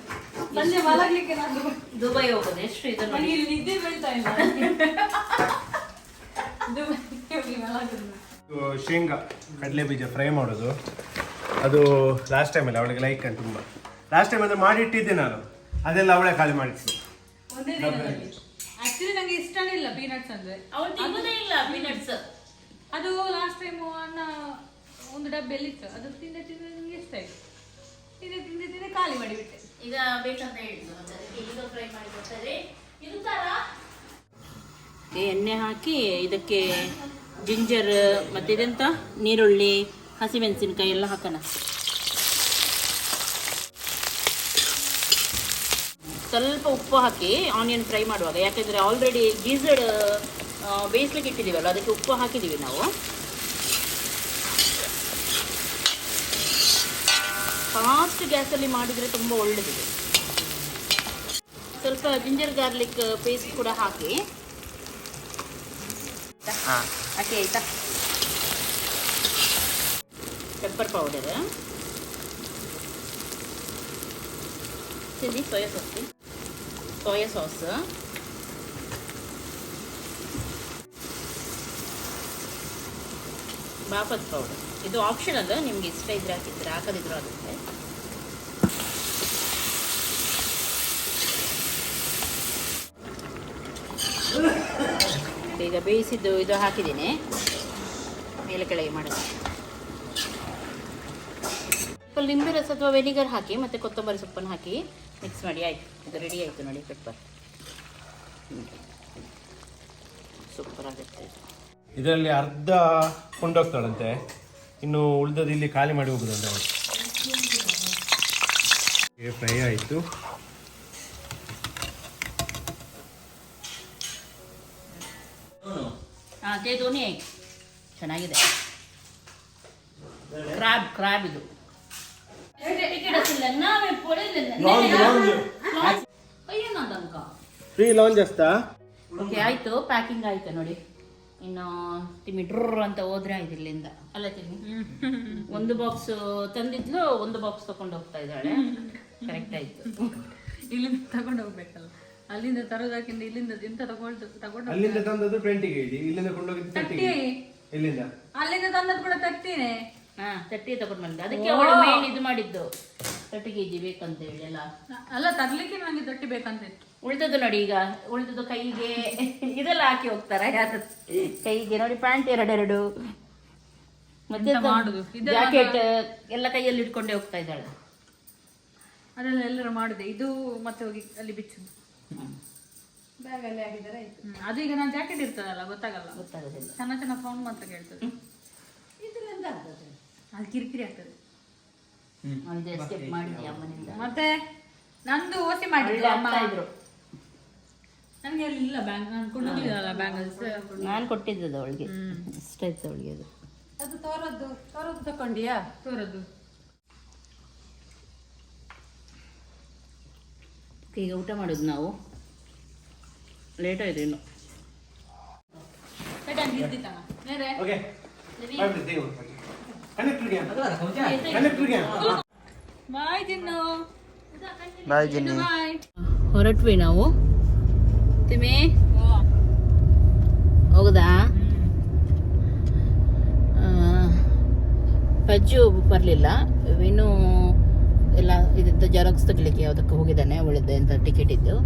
ಸಂಜೆ ಮಲಗ್ಲಿಕ್ಕೆ ನಾನು ದುಬೈ ಹೋಗೋದು ಎಷ್ಟು ಇದು ನನಗೆ ಇಲ್ಲಿ ನಿದ್ದೆ ಬೀಳ್ತಾ ಇಲ್ಲ ದುಬೈಗೆ ಹೋಗಿ ಮಲಗುದು. ಇದು ಶೇಂಗಾ ಕಡಲೆ ಬೀಜ ಫ್ರೈ ಮಾಡೋದು. ಅದು ಲಾಸ್ಟ್ ಟೈಮಲ್ಲಿ ಅವಳಿಗೆ ಲೈಕ್ ಅಂತ ತುಂಬ. ಲಾಸ್ಟ್ ಟೈಮ್ ಅಂದ್ರೆ ಮಾಡಿಟ್ಟಿದ್ದೆ ನಾನು. ಅದೆಲ್ಲ ಅವಳೇ ಖಾಲಿ ಮಾಡಿಸಿ ಒಂದೇ ದಿನದಲ್ಲಿ ಆಕ್ಚುಲಿ ನಂಗೆ ಇಷ್ಟನೇ ಇಲ್ಲ ಪೀನಟ್ಸ್ ಅಂದ್ರೆ. ತಿನ್ನೋದೇ ಇಲ್ಲ ಪೀನಟ್ಸ್ ಅದು ಲಾಸ್ಟ್ ಟೈಮ್ ಅಣ್ಣ ಒಂದು ಡಬ್ಬೆಲ್ಲಿ ಇತ್ತು ಅದು ತಿಂದ ತಿಂದ ನಂಗೆ ಇಷ್ಟ ಆಯ್ತು. ತಿಂದ ತಿಂದ ತಿಂದ ಖಾಲಿ ಮಾಡಿಬಿಟ್ಟೆ. ಈಗ ಬೇಕಂತ ಹೇಳಿದ್ರು ಫ್ರೈ ಮಾಡಿ ಕೊಡ್ತಾರೆ. ಇದು ತರ. ಎಣ್ಣೆ ಹಾಕಿ ಇದಕ್ಕೆ ಜಿಂಜರ್ ಮತ್ತೆ ಇದೆಂತ? ನೀರುಳ್ಳಿ ಹಸಿಮೆಣಸಿನಕಾಯಿ ಎಲ್ಲ ಹಾಕೋಣ. ಸ್ವಲ್ಪ ಉಪ್ಪು ಹಾಕಿ ಆನಿಯನ್ ಫ್ರೈ ಮಾಡುವಾಗ. ಯಾಕೆಂದರೆ ಆಲ್ರೆಡಿ ಗೀಸಡ್ ಬೇಯಿಸ್ಲಿಕ್ಕೆ ಇಟ್ಟಿದ್ದೀವಲ್ಲ ಅದಕ್ಕೆ ಉಪ್ಪು ಹಾಕಿದ್ದೀವಿ ನಾವು. ಫಾಸ್ಟ್ ಗ್ಯಾಸಲ್ಲಿ ಮಾಡಿದರೆ ತುಂಬ ಒಳ್ಳೆಯದಿದೆ ಸ್ವಲ್ಪ ಜಿಂಜರ್ ಗಾರ್ಲಿಕ್ ಪೇಸ್ಟ್ ಕೂಡ ಹಾಕಿ. ಹಾಕಿ ಆಯ್ತಾ? Pepper powder chilli soya sauce soya sauce ಬಾಪದ powder ಇದು ಆಪ್ಷನಲ್ ನಿಮ್ಗೆ ಇಷ್ಟ ಇದ್ರೆ ಹಾಕಿದ್ರೆ ಹಾಕದಿದ್ರು ಆಗುತ್ತೆ ಈಗ ಬೇಯಿಸಿದ್ದು ಇದು ಹಾಕಿದ್ದೀನಿ ಮೇಲೆ ಕೆಳಗೆ ಮಾಡೋದು ಸ್ವಲ್ಪ ನಿಂಬೆ ರಸ ಅಥವಾ ವೆನಿಗರ್ ಹಾಕಿ ಮತ್ತು ಕೊತ್ತಂಬರಿ ಸೊಪ್ಪನ್ನು ಹಾಕಿ ಮಿಕ್ಸ್ ಮಾಡಿ. ಆಯ್ತು. ಇದು ರೆಡಿ ಆಯಿತು ನೋಡಿ ಪೆಪ್ಪರ್. ಸೂಪರ್ ಆಗುತ್ತೆ ಇದರಲ್ಲಿ ಅರ್ಧ ಕೊಂಡೋಗ್ತಾಳಂತೆ ಇನ್ನು ಉಳಿದದ್ದು ಇಲ್ಲಿ ಖಾಲಿ ಮಾಡಿ ಹೋಗುದಂತೆ ಅವಳು. ಫ್ರೈ ಆಯಿತು. ಹಾಂ ತೇ ದೋನಿ ಆಯ್ತು ಚೆನ್ನಾಗಿದೆ. ಕ್ರಾಬ್ ಕ್ರಾಬ್ ಇದು. ಫ್ರೀ ಲಾಂಜ್ ಅಷ್ಟಾ ಓಕೆ ಆಯ್ತು ಪ್ಯಾಕಿಂಗ್ ಆಯ್ತು ನೋಡಿ ಇನ್ನು ತಿಮ್ಮಿ ಡ್ರರ್ ಅಂತ ಹೋದ್ರೆ ಆಯ್ತು ಇಲ್ಲಿಂದ ಅಲ್ಲ ತಿಮ್ಮಿ ಒಂದು ಬಾಕ್ಸ್ ತಂದಿದ್ಲು ಒಂದು ಬಾಕ್ಸ್ ತಗೊಂಡು ಹೋಗ್ತಾ ಇದ್ದಾಳೆ. ಕರೆಕ್ಟ್ ಆಯ್ತು. ಇಲ್ಲಿಂದ ತಗೊಂಡು ಹೋಗ್ಬೇಕಲ್ಲ. ಅಲ್ಲಿಂದ ತರೋದಕ್ಕಿಂತ ಇಲ್ಲಿಂದ ಇಂತ ತಗೊಂಡು ತಗೊಂಡು ಅಲ್ಲಿಂದ ತಂದದ್ದು ಟ್ವೆಂಟಿ ಇಲ್ಲಿಂದ ಕೊಂಡೋಗಿದ್ದು ಎಲ್ಲಿಂದ ಅಲ್ಲಿಂದ ತಂದದ್ದು ಕೂಡ ತರ್ತೀನಿ ಹಾ. ತಟ್ಟಿ ತಗೊಂಡು ಬಂದೆ. ಅದಕ್ಕೆ ಅವಳು ಮೇನ್ ಇದು ಮಾಡಿದ್ದು. ತಟ್ಟಿ ಕೆ ಜಿ ಬೇಕಂತ ಹೇಳಿ ಎಲ್ಲ. ಅಲ್ಲ ತರ್ಲಿಕ್ಕೆ ನನಗೆ ತಟ್ಟಿ ಬೇಕಂತ ಇತ್ತು ಉಳಿದದ್ದು ನೋಡಿ ಈಗ. ಉಳಿದದ್ದು ಕೈಗೆ. ಇದೆಲ್ಲ ಹಾಕಿ ಹೋಗ್ತಾರ ಯಾರು? ಕೈಗೆ ನೋಡಿ ಪ್ಯಾಂಟ್ ಎರಡೆರಡು. ಮತ್ತೆ ಮಾಡುದು? ಜಾಕೆಟ್ ಎಲ್ಲ ಕೈಯಲ್ಲಿ ಇಟ್ಕೊಂಡೇ ಹೋಗ್ತಾ ಇದ್ದಾಳೆ. ಅದೆಲ್ಲ ಎಲ್ಲರೂ ಮಾಡಿದೆ. ಇದು ಮತ್ತೆ ಹೋಗಿ ಅಲ್ಲಿ ಬಿಚ್ಚುದು. ಹಾಕಿದ್ದಾರೆ ಅದು ಈಗ ನಾನು ಜಾಕೆಟ್ ಇರ್ತದಲ್ಲ ಗೊತ್ತಾಗಲ್ಲ. ಗೊತ್ತಾಗೋದಿಲ್ಲ. ಚೆನ್ನ ಚೆನ್ನ ಫೋನ್ ಮಾತ್ರ ಕೇಳ್ತದೆ. ಅದು ಕಿರಿಕಿರಿ ಆಗ್ತದೆ. ಒಂದು ಸ್ಟೆಪ್ ಮಾಡಿದ್ವಿ ಅಮ್ಮನಿಂದ? ಮತ್ತೆ ನಂದು ಓಸಿ ಮಾಡಿದ್ರು ಅಮ್ಮ. ಇದ್ರು ನನಗೆ ಅಲ್ಲಿ ಇಲ್ಲ ಬ್ಯಾಂಗ್ ನಾನು ಕೊಂಡೋಗಿದ್ದಲ್ಲ ಬ್ಯಾಂಗಲ್ಸ್ ನಾನು ಕೊಟ್ಟಿದ್ದದು ಅವಳಿಗೆ. ಇಷ್ಟ ಆಯ್ತು ಅವಳಿಗೆ ಅದು ಅದು ತೋರದ್ದು ತೋರದ್ದು ತಕೊಂಡಿಯಾ ತೋರದ್ದು. ಈಗ ಊಟ ಮಾಡೋದು ನಾವು. ಲೇಟ್ ಆಯ್ತು ಇನ್ನು. ಬಾಯ್ ಜಿನ್ನು ಬಾಯ್ ಜಿನ್ನಿ ಹೊರಟ್ವಿ ನಾವು. ತಿಮ್ಮಿ? ಹೋಗುದಾ? ಆ, ಪಜ್ಜು ಬರಲಿಲ್ಲ. ವಿನು ಎಲ್ಲ ಇದ್ದ ಜೆರಾಕ್ಸ್ ತೆಗಲಿಕ್ಕೆ ಯಾವುದಕ್ಕೆ ಹೋಗಿದ್ದಾನೆ ಉಳಿದ ಅಂತ ಟಿಕೆಟ್ ಇದ್ದು.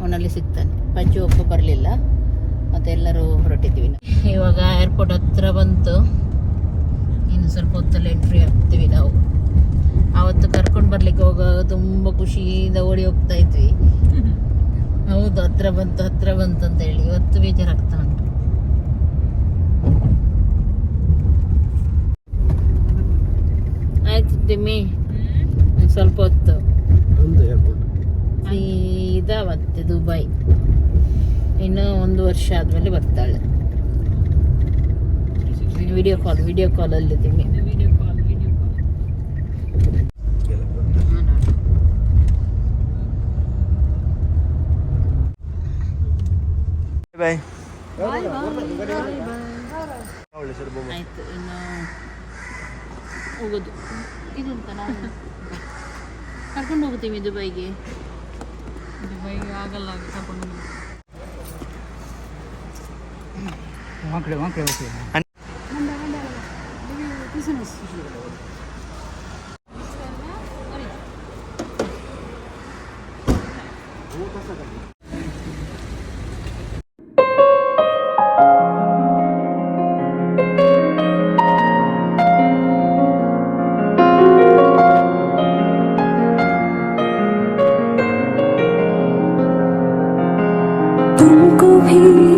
ಅವನಲ್ಲಿ ಸಿಗ್ತಾನೆ. ಪಜ್ಜು ಒಬ್ಬ ಬರಲಿಲ್ಲ. ಮತ್ತೆ ಎಲ್ಲರೂ ಹೊರಟಿದ್ದೀವಿ ನಾವು. ಇವಾಗ ಏರ್ಪೋರ್ಟ್ ಹತ್ರ ಬಂತು. ಇನ್ನು ಸ್ವಲ್ಪ ಹೊತ್ತಲ್ಲಿ ಎಂಟ್ರಿ ಆಗ್ತೀವಿ ನಾವು. ಆವತ್ತು ಕರ್ಕೊಂಡು ಬರ್ಲಿಕ್ಕೆ ಹೋಗುವಾಗ ತುಂಬ ಖುಷಿಯಿಂದ ಓಡಿ ಹೋಗ್ತಾ ಇದ್ವಿ. ಹೌದು ಹತ್ರ ಬಂತು ಹತ್ರ ಬಂತು ಅಂತ ಹೇಳಿ. ಇವತ್ತು ಬೇಜಾರಾಗ್ತಾ ಉಂಟು. ಆಯ್ತು ತಿಮ್ಮಿ. ಸ್ವಲ್ಪ ಹೊತ್ತು. ಒಂದು ಸೀದಾ ಮತ್ತೆ ದುಬೈ. ಇನ್ನು ಒಂದು ವರ್ಷ ಆದಮೇಲೆ ಬರ್ತಾಳೆ. ವಿಡಿಯೋ ಕಾಲ್ ವಿಡಿಯೋ ಕಾಲಲ್ಲಿದ್ದೀನಿ ಬಾಯ್ ಆಯಿತು ಇನ್ನು ಹೋಗೋದು. ಇದು ಕರ್ಕೊಂಡು ಹೋಗ್ತೀವಿ ದುಬೈಗೆ. ದುಬೈಗೆ ಆಗಲ್ಲ ಕರ್ಕೊಂಡು ಹೋಗ್ತೀವಿ. 抚平。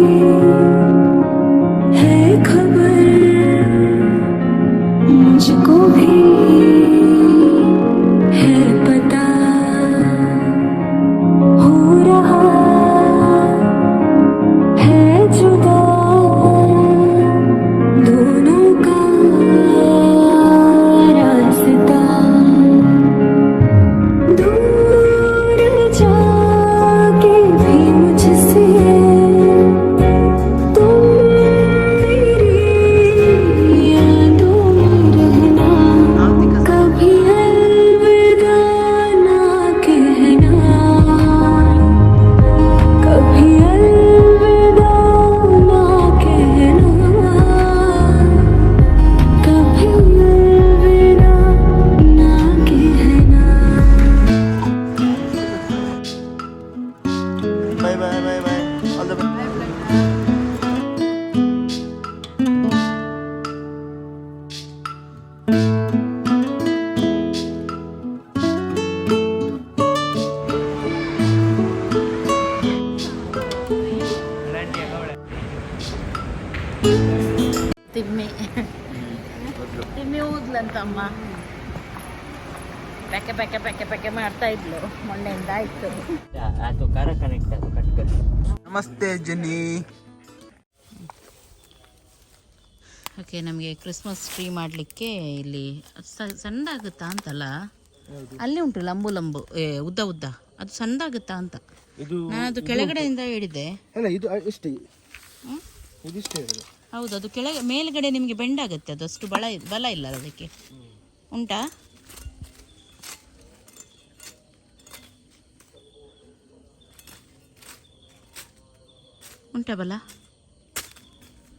ನಮಸ್ತೆ ಜನಿ ಓಕೆ ನಮಗೆ ಕ್ರಿಸ್ಮಸ್ ಟ್ರೀ ಮಾಡಲಿಕ್ಕೆ ಇಲ್ಲಿ ಸಣ್ಣದಾಗುತ್ತಾ ಅಂತಲ್ಲ? ಅಲ್ಲಿ ಉಂಟು ಲಂಬು ಲಂಬು ಏ, ಉದ್ದ ಉದ್ದ. ಅದು ಸಣ್ಣದಾಗುತ್ತಾ ಅಂತ. ಇದು ನಾನು ಅದು ಕೆಳಗಡೆಯಿಂದ ಹೇಳಿದ್ದೆ. ಹೌದು ಅದು ಕೆಳಗೆ ಮೇಲ್ಗಡೆ ನಿಮಗೆ ಬೆಂಡಾಗುತ್ತೆ ಅದು ಅಷ್ಟು ಬಲ ಬಲ ಇಲ್ಲ ಅದಕ್ಕೆ. ಉಂಟಾ? ಉಂಟಾ ಬಲ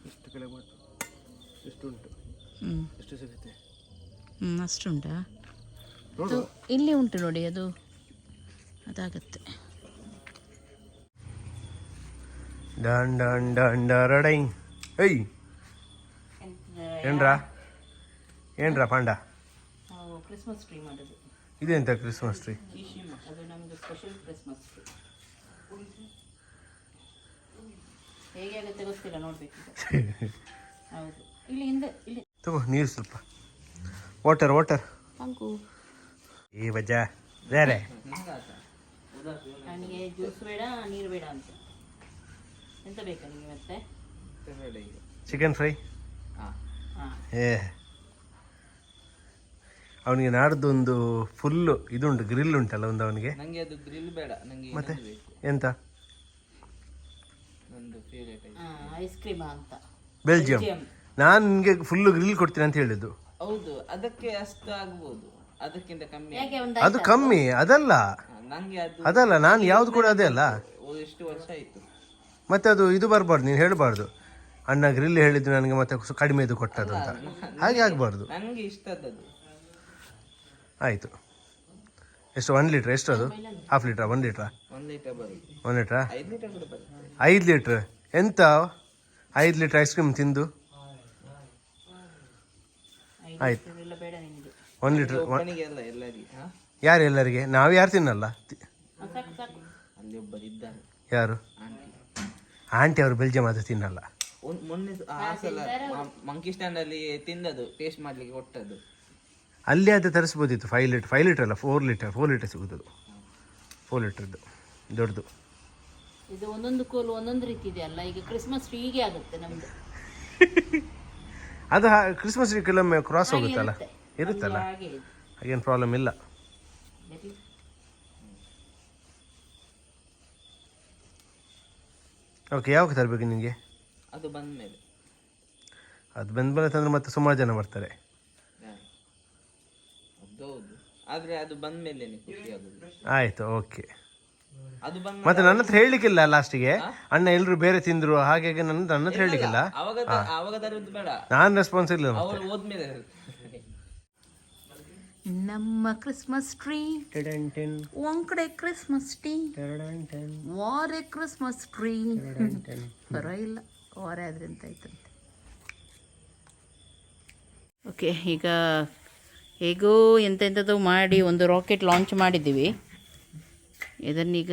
ಇಷ್ಟು ಎಷ್ಟು ಉಂಟು ಹ್ಞೂ ಅಷ್ಟು ಉಂಟಾ? ಅದು ಇಲ್ಲಿ ಉಂಟು ನೋಡಿ ಅದು ಅದಾಗತ್ತೆ. ಡನ್ ಡನ್ ಡನ್ ಡರಡೈ ಏಯ್! ಏನ್ರಾ? ಏನ್ರಾ ಪಾಂಡ? ನಾವು ಕ್ರಿಸ್ಮಸ್ ಟ್ರೀ ಮಾಡೋದು ಇದೆಂತ ಕ್ರಿಸ್ಮಸ್ ಟ್ರೀ ಅದು ನಮ್ಮದು ಸ್ಪೆಷಲ್ ಕ್ರಿಸ್ಮಸ್ ಟ್ರೀ ಹೇಗೆ ಆಗುತ್ತೆ ಗೊತ್ತಿಲ್ಲ ನೋಡ್ಬೇಕು ಹೌದು. ಇಲ್ಲಿ ಹಿಂದೆ ಇಲ್ಲಿ. ತಗೋ ನೀರು ಸ್ವಲ್ಪ. ವಾಟರ್ ವಾಟರ್ ಅಂಕು ಈ ಬಜ್ಜ ಬೇರೆ. ನನಗೆ ಜ್ಯೂಸ್ ಬೇಡ ನೀರು ಬೇಡ ಅಂತ. ಎಂತ ಬೇಕಾ ನಿಮಗೆ ಮತ್ತೆ? ಚಿಕನ್ ಫ್ರೈ ಏ. ಅವನಿಗೆ ನಾಡ್ದು ಒಂದು ಫುಲ್ಲು ಇದುಂಟು ಗ್ರಿಲ್ ಉಂಟಲ್ಲ ಒಂದು ಅವನಿಗೆ? ಅದು ಗ್ರಿಲ್ ಬೇಡ ನಂಗೆ ಮತ್ತೆ? ಎಂತ? ಐಸ್ ಕ್ರೀಮಾ ಅಂತ. ಬೆಲ್ಜಿಯಂ ನಾನು ನಿಮಗೆ ಫುಲ್ ಗ್ರಿಲ್ ಕೊಡ್ತೀನಿ ಅಂತ ಹೇಳಿದ್ದು. ಹೌದು ಅದಕ್ಕೆ ಅಷ್ಟು ಆಗ್ಬೋದು. ಅದಕ್ಕಿಂತ ಕಮ್ಮಿ ಯಾಕೆ ಒಂದು ಅದು ಕಮ್ಮಿ ಅದಲ್ಲ. ನಂಗೆ ಅದು ಅದಲ್ಲ ನಾನು ಯಾವ್ದು ಕೂಡ ಅದೇ ಅಲ್ಲ. ಓ, ಎಷ್ಟು ವರ್ಷ ಆಯ್ತು. ಮತ್ತೆ ಅದು ಇದು ಬರಬಾರ್ದು ನೀನು ಹೇಳಬಾರ್ದು. ಅಣ್ಣ ಗ್ರಿಲ್ ಹೇಳಿದ್ದು ನನಗೆ ಮತ್ತೆ ಸು- ಕಡಿಮೆ ಇದು ಕೊಟ್ಟದ್ದು ಅಂತ. ಹಾಗೆ ಆಗಬಾರ್ದು. ನನಗೆ ಇಷ್ಟದದು ಆಯಿತು. ಎಷ್ಟು ಒನ್ ಲೀಟ್ರ್ ಎಷ್ಟು ಅದು ಹಾಫ್ ಲೀಟ್ರಾ ಒನ್ ಲೀಟ್ರಾ ಒಂದ್ ಲೀಟರ್ ಬರುತ್ತೆ. ಒನ್ ಲೀಟ್ರಾ ಐದು ಲೀಟರ್ ಕೂಡ ಬರುತ್ತೆ. ಐದು ಲೀಟ್ರ್ ಎಂತ? ಐದು ಲೀಟ್ರ್ ಐಸ್ ಕ್ರೀಮ್ ತಿಂದು? ಆಯ್ತು. ಒನ್ ಲೀಟ್ರ್ ಒಬ್ಬನಿಗೆ ಅಲ್ಲ ಎಲ್ಲರಿಗೆ ಯಾರು ಎಲ್ಲರಿಗೆ? ನಾವು ಯಾರು ತಿನ್ನಲ್ಲ? ಯಾರು? ಆಂಟಿ. ಆಂಟಿ ಅವರು ಬೆಲ್ಜಿಯಂ ಅದು ತಿನ್ನಲ್ಲ. ಒಂದ್- ಮೊನ್ನೆ ಆ ಸಲ ಮಂಕಿ ಸ್ಟ್ಯಾಂಡ್ ಅಲ್ಲಿ ತಿಂದದು ಟೇಸ್ಟ್ ಮಾಡ್ಲಿಕ್ಕೆ ಕೊಟ್ಟದ್ದು. ಅಲ್ಲಿ ಅದು ತರಿಸ್ಬೋದಿತ್ತು ಫೈವ್ ಲೀಟರ್ ಫೈವ್ ಲೀಟರ್ ಅಲ್ಲ ಫೋರ್ ಲೀಟರ್ ಫೋರ್ ಲೀಟರ್ ಸಿಗುತ್ತದೆ. ಫೋರ್ ಲೀಟರ್ದು ದೊಡ್ಡದು. ಇದು ಒಂದೊಂದು ಕೋಲು ಒಂದೊಂದು ರೀತಿ ಇದೆ ಅಲ್ಲ. ಈಗ ಕ್ರಿಸ್ಮಸ್ ಟ್ರೀ ಹೀಗೆ ಆಗುತ್ತೆ ನಮ್ದು. ಅದು ಕ್ರಿಸ್ಮಸ್ ಕೆಲವೊಮ್ಮೆ ಕ್ರಾಸ್ ಹೋಗುತ್ತಲ್ಲ? ಇರುತ್ತಲ್ಲ? ಹಾಗೆ ಇದೆ. ಹಾಗೇನು ಪ್ರಾಬ್ಲಮ್ ಇಲ್ಲ. ಓಕೆ ಯಾವಾಗ ತರಬೇಕು ನಿಮಗೆ ಅದು ಬಂದಮೇಲೆ. ಅದು ಬಂದ ಮೇಲೆ ತಂದ್ರೆ ಮತ್ತೆ ಸುಮಾರು ಜನ ಬರ್ತಾರೆ. ಅದು ಹೌದು ಆದ್ರೆ ಅದು ಬಂದ ಮೇಲೆ ಖುಷಿ ಆಗುದು ಆಯಿತು ಓಕೆ ಅದು ಬಂದ ಮತ್ತೆ ನನ್ನ ಹತ್ರ ಹೇಳಲಿಕ್ಕಿಲ್ಲ ಲಾಸ್ಟಿಗೆ. ಅಣ್ಣ ಎಲ್ಲರೂ ಬೇರೆ ತಿಂದ್ರು ಹಾಗೆ ಹೀಗೆ ನನ್ನ ನನ್ನ ಹತ್ರ ಹೇಳಲಿಕ್ಕಿಲ್ಲ ಅವಾಗ ಬೇಡ. ನಾನು ರೆಸ್ಪಾನ್ಸ್ ಇಲ್ಲ ಮತ್ತೆ. ಅವ್ರು ಹೋದ್ಮೇಲೆ ನಮ್ಮ ಕ್ರಿಸ್ಮಸ್ ಟ್ರೀ ಒಂಕಡೆ ಟೆನ್, ಒಂದ್ ಕಡೆ ಕ್ರಿಸ್ಮಸ್ ಟ್ರೀ ವಾರೆ ಕ್ರಿಸ್ಮಸ್ ಟ್ರೀ. ಪರವಾಗಿಲ್ಲ ವಾರೆ ಆದ್ರೆ ಅಂತ ಆಯ್ತಂತೆ. ಓಕೆ ಈಗ ಹೇಗೋ ಎಂತೆಂಥದ್ದು ಮಾಡಿ ಒಂದು ರಾಕೆಟ್ ಲಾಂಚ್ ಮಾಡಿದ್ದೀವಿ. ಇದನ್ನೀಗ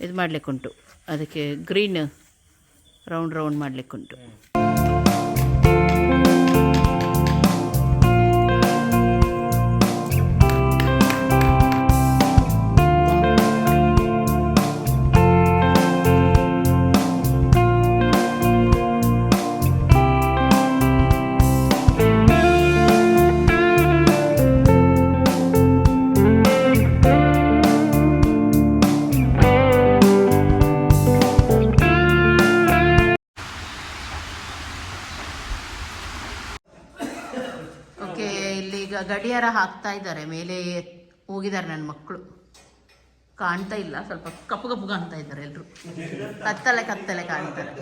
ಇದು ಮಾಡಲಿಕ್ಕುಂಟು ಅದಕ್ಕೆ ಗ್ರೀನ್ ರೌಂಡ್ ರೌಂಡ್ ಮಾಡಲಿಕ್ಕುಂಟು. ಗಡಿಯಾರ ಹಾಕ್ತಾ ಇದ್ದಾರೆ. ಮೇಲೆ ಹೋಗಿದ್ದಾರೆ ನನ್ನ ಮಕ್ಕಳು ಕಾಣ್ತಾ ಇಲ್ಲ. ಸ್ವಲ್ಪ ಕಪ್ಪು ಕಪ್ಪು ಕಾಣ್ತಾ ಇದ್ದಾರೆ ಎಲ್ಲರೂ ಕತ್ತಲೆ ಕತ್ತಲೆ ಕಾಣ್ತಾರೆ.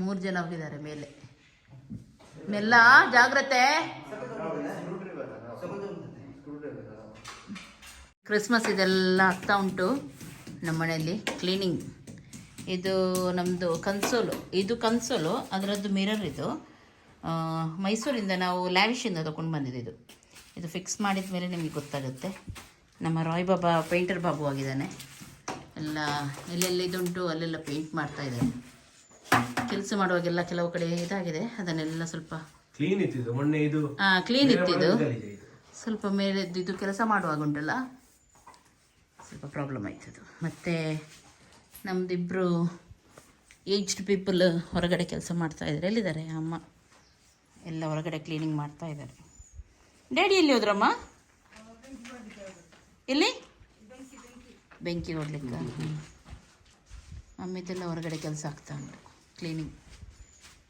ಮೂರು ಜನ ಹೋಗಿದ್ದಾರೆ ಮೇಲೆ. ಮೆಲ್ಲ, ಜಾಗ್ರತೆ. ಕ್ರಿಸ್ಮಸ್ ಇದೆಲ್ಲ ಆಗ್ತಾ ಉಂಟು ನಮ್ಮ ಮನೆಯಲ್ಲಿ ಕ್ಲೀನಿಂಗ್. ಇದು ನಮ್ಮದು ಕನ್ಸೋಲು. ಇದು ಕನ್ಸೋಲು, ಅದರದ್ದು ಮಿರರ್ ಇದು. ಮೈಸೂರಿಂದ ನಾವು ಲ್ಯಾವಿಶಿಂದ ತೊಗೊಂಡು ಬಂದಿದ್ದು ಇದು. ಇದು ಫಿಕ್ಸ್ ಮಾಡಿದ ಮೇಲೆ ನಿಮಗೆ ಗೊತ್ತಾಗುತ್ತೆ. ನಮ್ಮ ರಾಯ್ ಬಾಬಾ ಪೇಂಟರ್ ಬಾಬು ಆಗಿದ್ದಾನೆ. ಎಲ್ಲ ಎಲ್ಲೆಲ್ಲ ಇದುಂಟು ಅಲ್ಲೆಲ್ಲ ಪೇಂಟ್ ಮಾಡ್ತಾ ಇದ್ದಾನೆ ಕೆಲಸ ಮಾಡುವಾಗೆಲ್ಲ ಕೆಲವು ಕಡೆ ಇದಾಗಿದೆ. ಅದನ್ನೆಲ್ಲ ಸ್ವಲ್ಪ ಕ್ಲೀನ್ ಇತ್ತಿದ್ದು ಮೊನ್ನೆ ಇದು ಕ್ಲೀನ್ ಇತ್ತಿದ್ದು ಸ್ವಲ್ಪ ಸ್ವಲ್ಪ ಮೇಲೆದ್ದು ಕೆಲಸ ಮಾಡುವಾಗ ಉಂಟಲ್ಲ? ಸ್ವಲ್ಪ ಪ್ರಾಬ್ಲಮ್ ಆಯ್ತದು ಮತ್ತು ನಮ್ಮದಿಬ್ಬರು ಏಜ್ಡ್ ಪೀಪಲ್ ಹೊರಗಡೆ ಕೆಲಸ ಮಾಡ್ತಾ ಇದ್ದಾರೆ. ಎಲ್ಲಿದ್ದಾರೆ? ಅಮ್ಮ. ಎಲ್ಲ ಹೊರಗಡೆ ಕ್ಲೀನಿಂಗ್ ಮಾಡ್ತಾ ಇದ್ದಾರೆ. ಡ್ಯಾಡಿ ಎಲ್ಲಿ ಹೋದ್ರಮ್ಮ? ಎಲ್ಲಿ? ಬೆಂಕಿ ನೋಡ್ಲಿಕ್ಕೆ ಅಮ್ಮಿದೆಲ್ಲ ಹೊರಗಡೆ ಕೆಲಸ ಆಗ್ತಾ ಉಂಟು ಕ್ಲೀನಿಂಗ್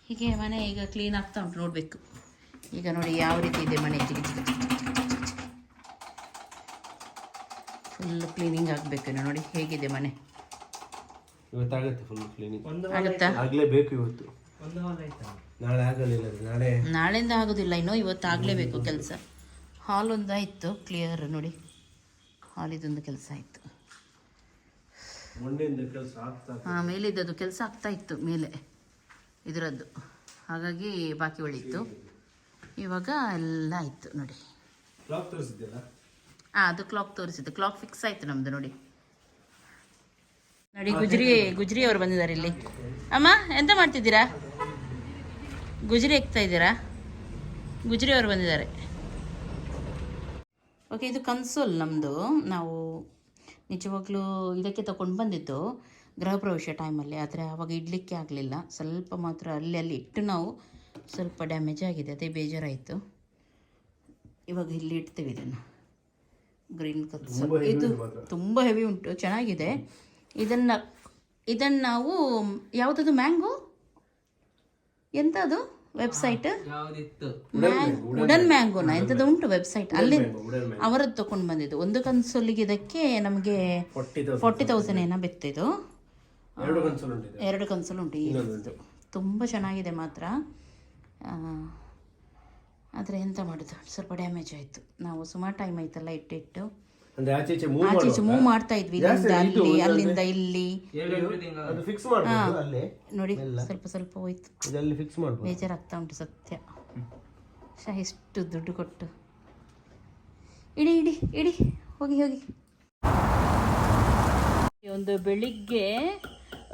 ಹೀಗೆ ಮನೆ ಈಗ ಕ್ಲೀನ್ ಆಗ್ತಾ ಉಂಟು ನೋಡಬೇಕು. ಈಗ ನೋಡಿ ಯಾವ ರೀತಿ ಇದೆ ಮನೆ. ಚಿಕ್ಕ ಫುಲ್ ಕ್ಲೀನಿಂಗ್ ಆಗಬೇಕು ನೋಡಿ ಹೇಗಿದೆ ಮನೆ? ಇವತ್ತಾಗುತ್ತೆ ಫುಲ್ ಕ್ಲೀನಿಂಗ್ ಆಗುತ್ತಾ? ಆಗಲೇಬೇಕು ಇವತ್ತು. ನಾಳೆ ಆಗಲಿಲ್ಲ ನಾಳೆ. ನಾಳೆಯಿಂದ ಆಗೋದಿಲ್ಲ ಇನ್ನೂ ಇವತ್ತು ಆಗಲೇಬೇಕು ಕೆಲಸ. ಹಾಲ್ ಒಂದಾಯಿತು ಕ್ಲಿಯರ್ ನೋಡಿ. ಹಾಲಿದೊಂದು ಕೆಲಸ ಆಯಿತು. ಮೊನ್ನೆಯಿಂದ ಕೆಲಸ ಆಗ್ತಾ ಹಾಂ ಮೇಲಿದ್ದದು ಕೆಲಸ ಆಗ್ತಾ ಇತ್ತು ಮೇಲೆ. ಇದರದ್ದು. ಹಾಗಾಗಿ ಬಾಕಿ ಉಳಿತು ಇವಾಗ ಎಲ್ಲ ಆಯಿತು ನೋಡಿ. ಹಾಂ ಅದು ಕ್ಲಾಕ್ ತೋರಿಸಿದ್ದು. ಕ್ಲಾಕ್ ಫಿಕ್ಸ್ ಆಯಿತು ನಮ್ಮದು ನೋಡಿ. ನೋಡಿ ಗುಜ್ರಿ ಗುಜ್ರಿ ಅವರು ಬಂದಿದ್ದಾರೆ ಇಲ್ಲಿ. ಅಮ್ಮ ಎಂತ ಮಾಡ್ತಿದ್ದೀರಾ? ಗುಜ್ರಿ ಎಕ್ತಾ ಇದ್ದೀರಾ? ಗುಜರಿ ಅವರು ಬಂದಿದ್ದಾರೆ. ಓಕೆ ಇದು ಕನ್ಸೋಲ್ ನಮ್ಮದು ನಾವು ನಿಜವಾಗ್ಲೂ ಇದಕ್ಕೆ ತಗೊಂಡು ಬಂದಿದ್ದು ಗೃಹ ಪ್ರವೇಶ ಟೈಮಲ್ಲಿ ಆದರೆ ಆವಾಗ ಇಡಲಿಕ್ಕೆ ಆಗಲಿಲ್ಲ. ಸ್ವಲ್ಪ ಮಾತ್ರ ಅಲ್ಲಿ ಅಲ್ಲಿ ಇಟ್ಟು ನಾವು ಸ್ವಲ್ಪ ಡ್ಯಾಮೇಜ್ ಆಗಿದೆ ಅದೇ ಬೇಜಾರಾಯಿತು. ಇವಾಗ ಇಲ್ಲಿ ಇಡ್ತೀವಿ ಇದನ್ನು. ಗ್ರೀನ್ ಕನ್ಸೋಲ್ ಇದು ತುಂಬ ಹೆವಿ ಉಂಟು ಚೆನ್ನಾಗಿದೆ. ಇದನ್ನು ಇದನ್ನು ನಾವು ಯಾವುದದು ಮ್ಯಾಂಗೋ ಎಂಥದ್ದು ವೆಬ್ಸೈಟ್ ಉಡನ್ ವುಡನ್ ಮ್ಯಾಂಗೋನ? ಎಂತದ್ದು ಉಂಟು ವೆಬ್ಸೈಟ್ ಅಲ್ಲಿ ಅವರದ್ದು ತಗೊಂಡು ಬಂದಿದ್ದು. ಒಂದು ಕನ್ಸೋಲಿಗೆ ಇದಕ್ಕೆ ನಮಗೆ ಫೋರ್ಟಿ ತೌಸಂಡ್ ಏನೋ ಬಿತ್ತಿದ್ದು. ಎರಡು ಕನ್ಸೋಲ್ ಉಂಟಿದೆ ಎರಡು ಕನ್ಸೋಲ್ ಉಂಟು ಇದು ತುಂಬ ಚೆನ್ನಾಗಿದೆ ಮಾತ್ರ. ಆದರೆ ಎಂತ ಮಾಡೋದು? ಸ್ವಲ್ಪ ಡ್ಯಾಮೇಜ್ ಆಯಿತು. ನಾವು ಸುಮಾರು ಟೈಮ್ ಆಯ್ತಲ್ಲ ಇಟ್ಟಿಟ್ಟು. ಅಂದ್ರೆ ಆಚೆ ಈಚೆ ಮೂವ್ ಆಚೆ ಈಚೆ ಮೂವ್ ಮಾಡ್ತಾ ಇದ್ವಿ ಇಲ್ಲಿಂದ ಅಲ್ಲಿ ಅಲ್ಲಿಂದ ಇಲ್ಲಿ. ಅದು ಫಿಕ್ಸ್ ಮಾಡ್ಬೋದು ಅಲ್ಲೇ. ನೋಡಿ ಸ್ವಲ್ಪ ಸ್ವಲ್ಪ ಹೋಯ್ತು. ಇದರಲ್ಲಿ ಫಿಕ್ಸ್ ಮಾಡ್ಬೋದು. ಬೇಜಾರಾಗ್ತಾ ಉಂಟು ಸತ್ಯ. ಶಾ ಎಷ್ಟು ದುಡ್ಡು ಕೊಟ್ಟು. ಇಡಿ ಇಡಿ ಇಡಿ. ಹೋಗಿ ಹೋಗಿ. ಒಂದು ಬೆಳಿಗ್ಗೆ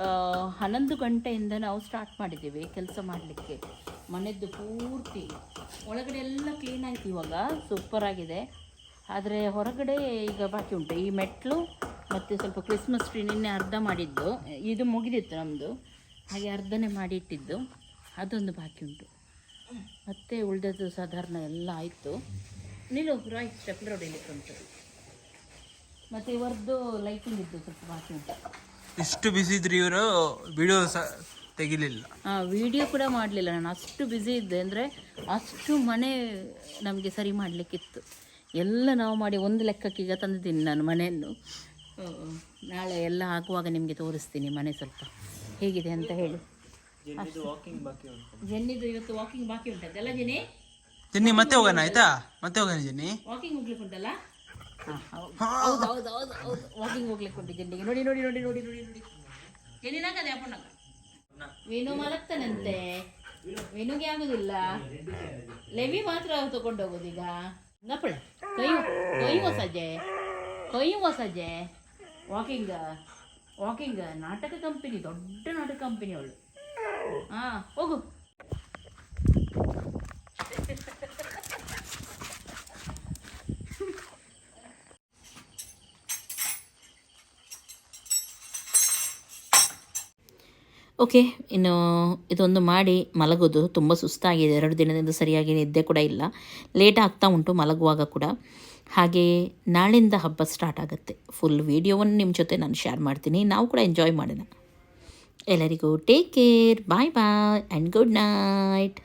ಆ, ಹನ್ನೊಂದು ಗಂಟೆಯಿಂದ ನಾವು ಸ್ಟಾರ್ಟ್ ಮಾಡಿದ್ದೀವಿ ಕೆಲಸ ಮಾಡಲಿಕ್ಕೆ. ಮನೆದ್ದು ಪೂರ್ತಿ. ಒಳಗಡೆ ಎಲ್ಲ ಕ್ಲೀನ್ ಆಯ್ತು ಇವಾಗ. ಸೂಪರ್ ಆಗಿದೆ. ಆದರೆ ಹೊರಗಡೆ ಈಗ ಬಾಕಿ ಉಂಟು. ಈ ಮೆಟ್ಲು ಮತ್ತು ಸ್ವಲ್ಪ ಕ್ರಿಸ್ಮಸ್ ಟ್ರೀ ನಿನ್ನೆ ಅರ್ಧ ಮಾಡಿದ್ದು. ಇದು ಮುಗಿದಿತ್ತು ನಮ್ಮದು ಹಾಗೆ ಅರ್ಧನೇ ಮಾಡಿ ಇಟ್ಟಿದ್ದು ಅದೊಂದು ಬಾಕಿ ಉಂಟು. ಮತ್ತೆ ಉಳಿದದ್ದು ಸಾಧಾರಣ ಎಲ್ಲ ಆಯಿತು. ನಿಲ್ಲು ರಾಯ್ ಸ್ಟೆಪ್ ರೋಡ್ ಉಂಟು ಮತ್ತು ಇವರದ್ದು ಲೈಟಿಂಗ್ ಇದ್ದು ಸ್ವಲ್ಪ ಬಾಕಿ ಉಂಟು. ಇಷ್ಟು ಬಿಸಿ ಇದ್ರಿ ಇವರು? ವಿಡಿಯೋ ಸಹ ತೆಗಿಲಿಲ್ಲ. ಹಾಂ ವಿಡಿಯೋ ಕೂಡ ಮಾಡಲಿಲ್ಲ ನಾನು. ಅಷ್ಟು ಬ್ಯುಸಿ ಇದ್ದೆ ಅಂದರೆ ಅಷ್ಟು ಮನೆ ನಮಗೆ ಸರಿ ಮಾಡಲಿಕ್ಕಿತ್ತು. ಎಲ್ಲ ನಾವು ಮಾಡಿ ಒಂದು ಲೆಕ್ಕಕ್ಕೆ ಈಗ ತಂದಿದ್ದೀನಿ ನಾನು ಮನೆಯನ್ನು. ನಾಳೆ ಎಲ್ಲ ಹಾಕುವಾಗ ನಿಮಗೆ ತೋರಿಸ್ತೀನಿ ಮನೆ ಸ್ವಲ್ಪ. ಹೇಗಿದೆ ಅಂತ ಹೇಳಿ. ಜೆನ್ನಿದು ಇವತ್ತು ವಾಕಿಂಗ್ ಬಾಕಿ ಉಂಟದ್ದಲ್ಲ ಜೆನಿ ಜೆನ್ನಿ? ಮತ್ತೆ ಹೋಗೋಣ ಆಯ್ತಾ? ಮತ್ತೆ ಹೋಗೋಣ ಜೆನ್ನಿ? ವಾಕಿಂಗ್ ಹೋಗ್ಲಿಕ್ಕೆ ಉಂಟಲ್ಲ? ಹೌದು ಹೌದು ಹೌದು ಹೌದು ವಾಕಿಂಗ್ ಹೋಗ್ಲಿಕ್ಕೆ ಉಂಟು ಜೆನ್ನಿಗೆ. ನೋಡಿ ನೋಡಿ ನೋಡಿ ನೋಡಿ ನೋಡಿ ನೋಡಿ. ಜೆನ್ನಿ ಅದೇ ಅಪ್ಪನಾಗ ವೇಣು ಮಲಗ್ತಾನಂತೆ. ವೇಣುಗೆ ಆಗುದಿಲ್ಲ. ಲೆವಿ ಮಾತ್ರ ತಗೊಂಡು ಹೋಗೋದೀಗ. ನಪ್ಪಳ ಕೈ ಕೈವ ಸಜ್ಜೆ ಕೈವ ಸಜ್ಜೆ ವಾಕಿಂಗ್ ವಾಕಿಂಗ್ ನಾಟಕ ಕಂಪನಿ ದೊಡ್ಡ ನಾಟಕ ಕಂಪನಿ ಅವಳು ಹಾ ಹೋಗು ಓಕೆ, ಇನ್ನು ಇದೊಂದು ಮಾಡಿ ಮಲಗೋದು ತುಂಬ ಸುಸ್ತಾಗಿದೆ. ಎರಡು ದಿನದಿಂದ ಸರಿಯಾಗಿ ನಿದ್ದೆ ಕೂಡ ಇಲ್ಲ. ಲೇಟ್ ಆಗ್ತಾ ಉಂಟು, ಮಲಗುವಾಗ ಕೂಡ. ಹಾಗೆ ನಾಳಿಂದ ಹಬ್ಬ ಸ್ಟಾರ್ಟ್ ಆಗುತ್ತೆ. ಫುಲ್ ವೀಡಿಯೋವನ್ನು ನಿಮ್ಮ ಜೊತೆ ನಾನು ಶೇರ್ ಮಾಡ್ತೀನಿ. ನಾವು ಕೂಡ ಎಂಜಾಯ್ ಮಾಡೋಣ. ಎಲ್ಲರಿಗೂ take care bye bye and good night